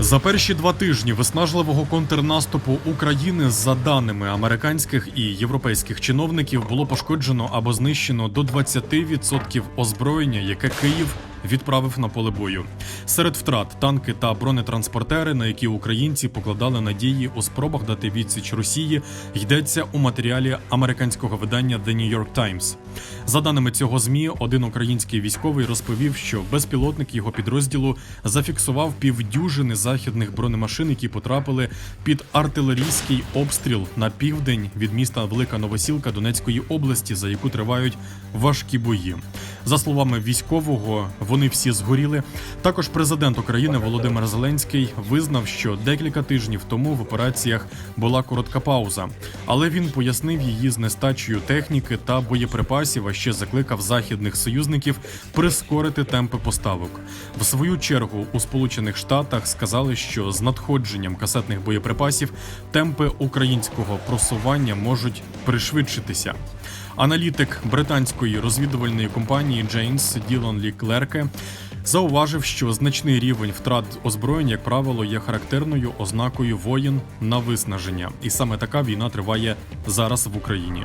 За перші два тижні виснажливого контрнаступу України, за даними американських і європейських чиновників, було пошкоджено або знищено до 20% озброєння, яке Київ відправив на поле бою. Серед втрат танки та бронетранспортери, на які українці покладали надії у спробах дати відсіч Росії, йдеться у матеріалі американського видання The New York Times. За даними цього змі, один український військовий розповів, що безпілотник його підрозділу зафіксував півдюжини західних бронемашин, які потрапили під артилерійський обстріл на південь від міста Велика Новосілка Донецької області, за яку тривають важкі бої. За словами військового, вони всі згоріли. Також президент України Володимир Зеленський визнав, що декілька тижнів тому в операціях була коротка пауза, але він пояснив її з нестачею техніки та боєприпасів, а ще закликав західних союзників прискорити темпи поставок. В свою чергу у Сполучених Штатах сказали, що з надходженням касетних боєприпасів темпи українського просування можуть пришвидшитися. Аналітик британської розвідувальної компанії Джейнс Ділон Лі Клерке зауважив, що значний рівень втрат озброєнь, як правило, є характерною ознакою воєн на виснаження, і саме така війна триває зараз в Україні.